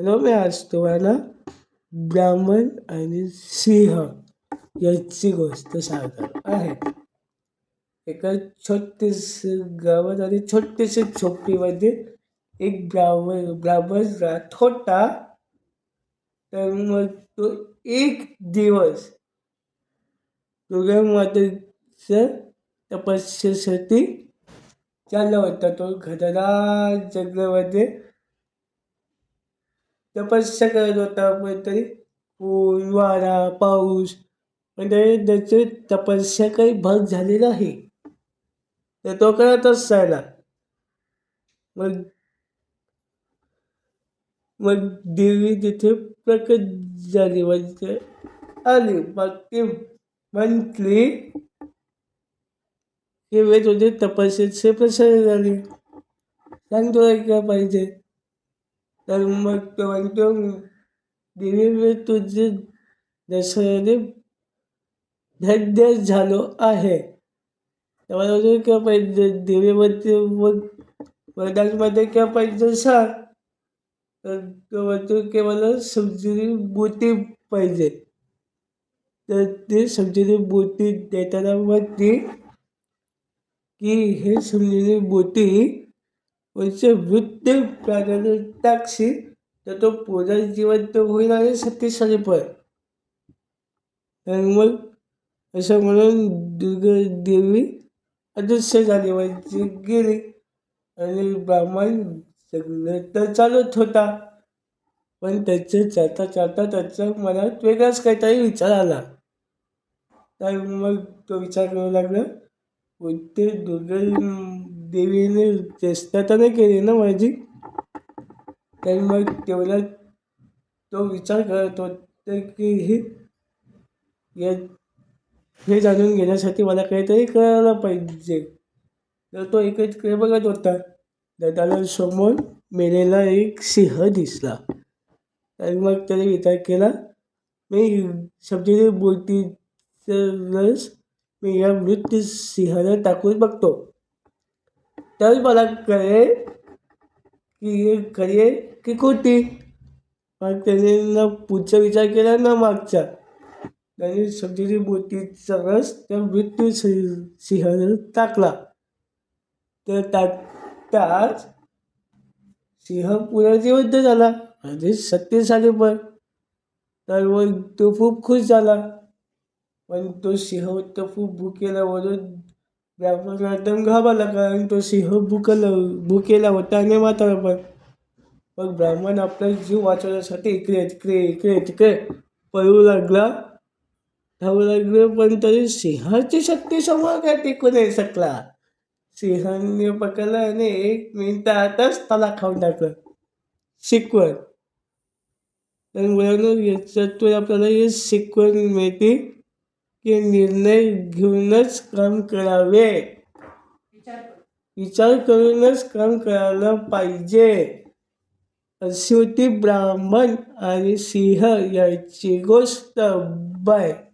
Hello मी आज तुम्हाला ब्राह्मण आणि सिंह यांची गोष्ट सांगणार आहे एका छोटेस गावात आणि छोटेसे झोपडीमध्ये एक ब्राह्मण ब्राह्मण राहत होता. तर मग तो एक दिवस दुर्गा मातेच्या तपस्येसाठी चालला होता. तो घटना जंगलामध्ये तपस्या करत होता पण तरी ऊन वारा पाऊस म्हणजे त्याची तपस्या काही भाग झाली नाही तर तो करतच राहिला मग मग देवी तिथे प्रकट झाली म्हणजे आली. मग ती म्हटली की वेळ तुझे तपस्येचे प्रसन्न झाली. सांगतो तुला काय पाहिजे? तर मग तो म्हणतो देवी मी तुझे दर्शनाने धन्य झालो आहे. तेव्हा अजून किंवा पाहिजे देवीमध्ये मग वरदानमध्ये किंवा पाहिजे सांग तर तो म्हणतो की मला समजुरी मोठी पाहिजे. तर ते समजुरी मोठी देताना म्हणते की हे समजुरी मोठी म्हणजे वृत्ती प्राण्याने टाकशी तर तो पुन्हा जिवंत होईल आणि शक्तिशाली पण. तर मग असं म्हणून दुर्गा देवी अदृश्य झाली म्हणजे गेली आणि ब्राह्मण सगळं तर चालत होता. पण त्याचं चालता चालता त्याच्या मनात वेगळाच काहीतरी विचार आला. तर मग तो विचार करू लागला ते दुर्गा देवीने चेष्टा तर नाही केली ना माझी? तर मग तेवढा तो विचार करत होता की हे या हे जाणून घेण्यासाठी मला काहीतरी करायला पाहिजे. तर तो इकडे बघत होता. तर त्याला समोर मेलेला एक सिंह दिसला. तर मग त्याने विचार केला मी शब्दाने बोलतीचं रस मी या मृत सिंहाला टाकून बघतो. तर मला कळेल की हे खरी आहे की खोटी। मग त्याने ना पुढचा विचार केला ना मागचा। त्याने सब्जीची बोटीचा रस त्या मृत्यू सिंह टाकला तर टाकताच सिंह पुन्हा झाला आणि शक्तिशाली पण तर मग तो खूप खुश झाला पण तो सिंह तो खूप भुकेला म्हणून ब्राह्मणाला एकदम घाबरला कारण तो सिंह भुकला भुकेला होता आणि म्हातारा पण. मग ब्राह्मण आपला जीव वाचवण्यासाठी इकडे तिकडे इकडे तिकडे पळू लागला. धावू लागले पण तरी सिंहाची शक्ती समोर काय टिकू नाही शकला. सिंहाने पकडलं आणि एक मिनिटातच त्याला खाऊन टाकलं. शिकवण. तर मिळून याच्यातून आपल्याला हे शिकवण मिळते. की निर्णय घेऊनच काम करावे. विचार करूनच काम करायला पाहिजे. अशी होती ब्राह्मण आणि सिंह याची गोष्ट बाय.